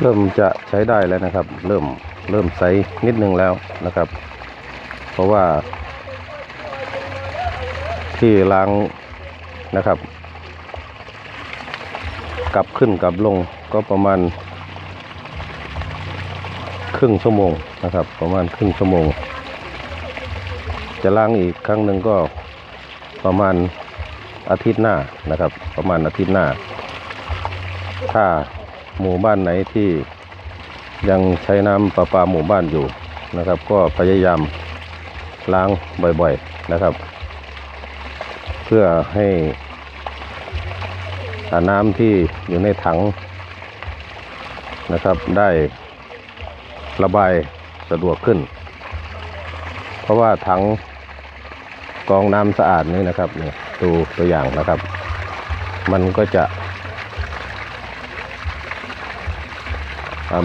เริ่มจะใช้ได้แล้วนะครับ เริ่มเริ่มใสนิดนึงแล้วนะครับ เพราะว่า ที่ล้างนะครับ กลับขึ้นกลับลงก็ประมาณ ครึ่งชั่วโมงนะครับ ประมาณครึ่งชั่วโมง จะล้างอีกครั้งหนึ่งก็ประมาณอาทิตย์หน้านะครับ ประมาณอาทิตย์หน้า ถ้าหมู่บ้านไหนที่ยังใช้น้ำประปาหมู่บ้านอยู่นะครับ ก็พยายามล้างบ่อยๆนะครับ เพื่อให้น้ำที่อยู่ในถังนะครับได้ ระบายสะดวกขึ้น เพราะว่าถังกองน้ำสะอาดนี่นะครับนี่ดูตัวอย่างนะครับ มันก็จะ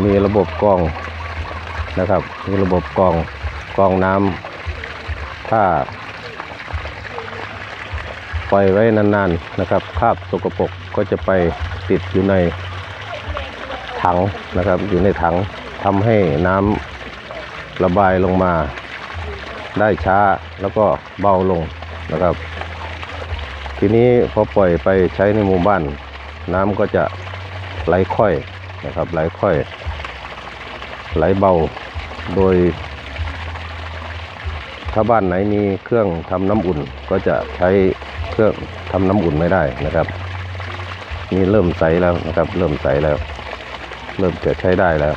มีระบบกองนะครับ มีระบบกองกองน้ำถ้าปล่อยไว้นานๆนะครับคราบสกปรกก็จะไปติดอยู่ในถังนะครับ อยู่ในถัง ทำให้น้ำระบายลงมาได้ช้าแล้วก็เบาลงนะครับ ทีนี้พอปล่อยไปใช้ในหมู่บ้าน น้ำก็จะไหลค่อยนะครับ ไหลค่อย ไหลเบาโดย ถ้าบ้านไหนมีเครื่องทำน้ำอุ่นก็จะใช้เครื่องทำน้ำอุ่นไม่ได้นะครับนี่เริ่มใสแล้วนะครับ เริ่มใสแล้ว เริ่มจะใช้ได้แล้ว